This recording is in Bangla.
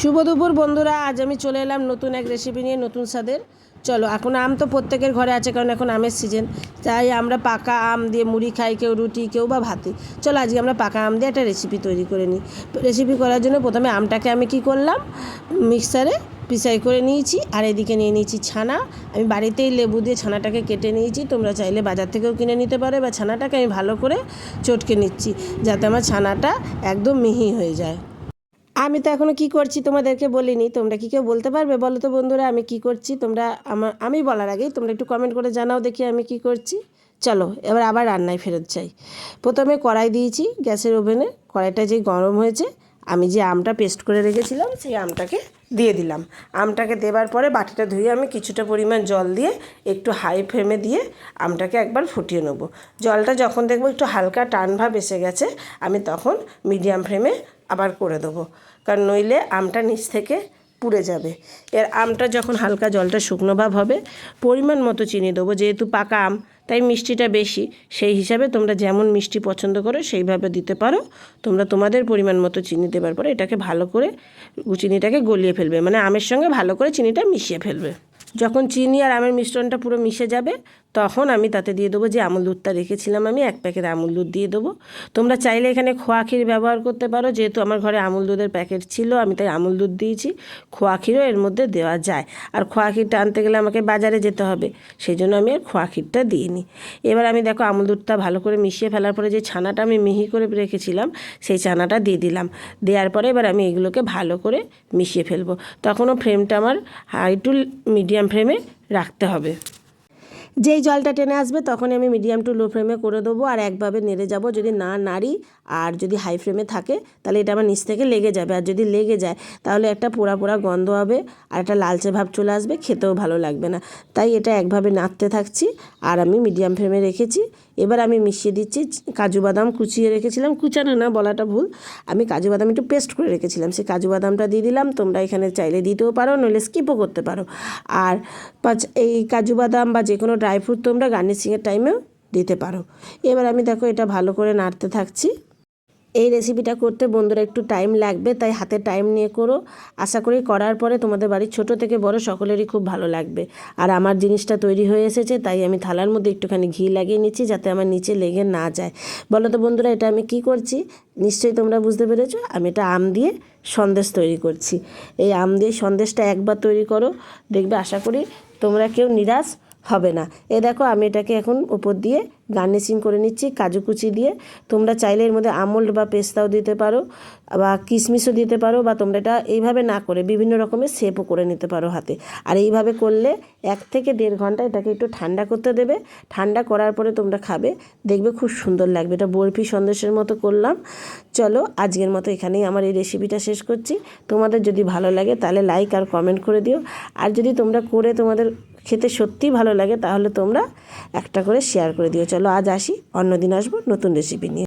শুভ দুপুর, বন্ধুরা। আজ আমি চলে এলাম নতুন এক রেসিপি নিয়ে, নতুন স্বাদের। চলো, এখন আম তো প্রত্যেকের ঘরে আছে, কারণ এখন আমের সিজন তাই আমরা পাকা আম দিয়ে মুড়ি খাই, কেউ রুটি, কেউ বা ভাতে। চলো, আজকে আমরা পাকা আম দিয়ে একটা রেসিপি তৈরি করে নিই। রেসিপি করার জন্য প্রথমে আমটাকে আমি কি করলাম? মিক্সারে পিসাই করে নিয়েছি, আর এদিকে নিয়ে নিয়েছি ছানা। আমি বাড়িতেই লেবু দিয়ে ছানাটাকে কেটে নিয়েছি। তোমরা চাইলে বাজার থেকেও কিনে নিতে পারো বা ছানাটাকে আমি ভালো করে চটকে নিচ্ছি, যাতে আমার ছানাটা একদম মিহি হয়ে যায়। আমি তো এখনও কি করছি তোমাদেরকে বলিনি, তোমরা কি কেউ বলতে পারবে? বলো তো বন্ধুরা, আমি কি করছি? তোমরা আমার আমি বলার আগেই তোমরা একটু কমেন্ট করে জানাও দেখি আমি কি করছি। চলো, এবার আবার রান্নায় ফেরত চাই প্রথমে কড়াই দিয়েছি গ্যাসের ওভেনে কড়াইটা যেই গরম হয়েছে, আমি যে আমটা পেস্ট করে রেখেছিলাম, সেই আমটাকে দিয়ে দিলাম। আমটাকে দেবার পরে বাটিটা ধুয়ে আমি কিছুটা পরিমাণ জল দিয়ে একটু হাই ফ্লেমে দিয়ে আমটাকে একবার ফুটিয়ে নেব। জলটা যখন দেখব একটু হালকা টান ভাব এসে গেছে, আমি তখন মিডিয়াম ফ্লেমে আবার করে দেবো। কারণ নইলে আমটা নিচ থেকে পুড়ে যাবে। এর আমটা যখন হালকা জলটা শুকনো ভাব হবে, পরিমাণ মতো চিনি দেবো। যেহেতু পাকা আম, তাই মিষ্টিটা বেশি। সেই হিসাবে তোমরা যেমন মিষ্টি পছন্দ করো, সেইভাবে দিতে পারো। তোমরা তোমাদের পরিমাণ মতো চিনি দেবার পরে এটাকে ভালো করে চিনিটাকে গলিয়ে ফেলবে। মানে আমের সঙ্গে ভালো করে চিনিটা মিশিয়ে ফেলবে। যখন চিনি আর আমের মিশ্রণটা পুরো মিশে যাবে, তখন আমি তাতে দিয়ে দেবো যে আমুল দুধটা রেখেছিলাম আমি, এক প্যাকেট আমুল দুধ দিয়ে দেবো। তোমরা চাইলে এখানে খোয়া ক্ষীর ব্যবহার করতে পারো, যেহেতু আমার ঘরে আমুল দুধের প্যাকেট ছিল, আমি তাই আমুল দুধ দিয়েছি। খোয়া ক্ষীরও এর মধ্যে দেওয়া যায়। আর খোয়া ক্ষীরটা আনতে গেলে আমাকে বাজারে যেতে হবে সেই জন্য আমি আর খোয়া ক্ষীরটা দিইনি। এবার আমি দেখো আমুল দুধটা ভালো করে মিশিয়ে ফেলার পরে যে ছানাটা আমি মিহি করে রেখেছিলাম, সেই ছানাটা দিয়ে দিলাম। দেওয়ার পরে এবার আমি এগুলোকে ভালো করে মিশিয়ে ফেলব। তখনও ফ্রেমটা আমার হাই টু মিডিয়াম ফ্লেমে রাখতে হবে। যেই জলটা টেনে আসবে তখন আমি মিডিয়াম টু লো ফ্লেমে করে দেবো আর একভাবে নেড়ে যাব। যদি না নাড়ি আর যদি হাই ফ্লেমে থাকে তাহলে এটা আমার নিচ থেকে লেগে যাবে। আর যদি লেগে যায় তাহলে একটা পোড়া পোড়া গন্ধ হবে আর একটা লালচে ভাব চলে আসবে, খেতেও ভালো লাগবে না। তাই এটা একভাবে নাড়তে থাকছি আর আমি মিডিয়াম ফ্লেমে রেখেছি। এবার আমি মিশিয়ে দিচ্ছি, কাজু বাদাম কুচিয়ে রেখেছিলাম। কুচানো না, বলাটা ভুল। আমি কাজু বাদাম একটু পেস্ট করে রেখেছিলাম। সেই কাজু বাদামটা দিয়ে দিলাম, তোমরা এখানে চাইলে দিতেও পারো, নইলে স্কিপও করতে পারো। আর এই কাজু বাদাম বা যে কোনো ড্রাই ফ্রুট তোমরা গার্নিশিংয়ের টাইমেও দিতে পারো। এবার আমি দেখো এটা ভালো করে নাড়তে থাকছি। এই রেসিপিটা করতে বন্ধুরা একটু টাইম লাগবে, তাই হাতে টাইম নিয়ে করো। আশা করি করার পরে তোমাদের বাড়ির ছোট থেকে বড় সকলেরই খুব ভালো লাগবে। আর আমার জিনিসটা তৈরি হয়ে এসেছে, তাই আমি থালার মধ্যে একটুখানি ঘি লাগিয়ে নিচ্ছি যাতে আমার নিচে লেগে না যায়। বলো তো বন্ধুরা, এটা আমি কি করছি? নিশ্চয়ই তোমরা বুঝতে পেরেছ, আমি এটা আম দিয়ে সন্দেশ তৈরি করছি। এই আম দিয়ে সন্দেশটা একবার তৈরি করো, দেখবে আশা করি তোমরা কেউ নিরাশ হবে না। এ দেখো, আমি এটাকে এখন উপর দিয়ে গার্নিশিং করে নিচ্ছি, কাজু কুচি দিয়ে। তোমরা চাইলে এর মধ্যে আমন্ড বা পেস্তাও দিতে পারো, বা কিশমিশও দিতে পারো, বা তোমরা এটা এইভাবে না করে বিভিন্ন রকমের শেপও করে নিতে পারো হাতে। আর এইভাবে করলে এক থেকে দেড় ঘণ্টা এটাকে একটু ঠান্ডা করতে দেবে। ঠান্ডা করার পরে তোমরা খাবে, দেখবে খুব সুন্দর লাগবে। এটা বরফি সন্দেশের মতো করলাম। চলো, আজকের মতো এখানেই আমার এই রেসিপিটা শেষ করছি। তোমাদের যদি ভালো লাগে তাহলে লাইক আর কমেন্ট করে দিও। আর যদি তোমরা করে তোমাদের খেতে সত্যিই ভালো লাগে, তাহলে তোমরা একটা করে শেয়ার করে দিও। চলো আজ আসি অন্য দিন আসব নতুন রেসিপি নিয়ে।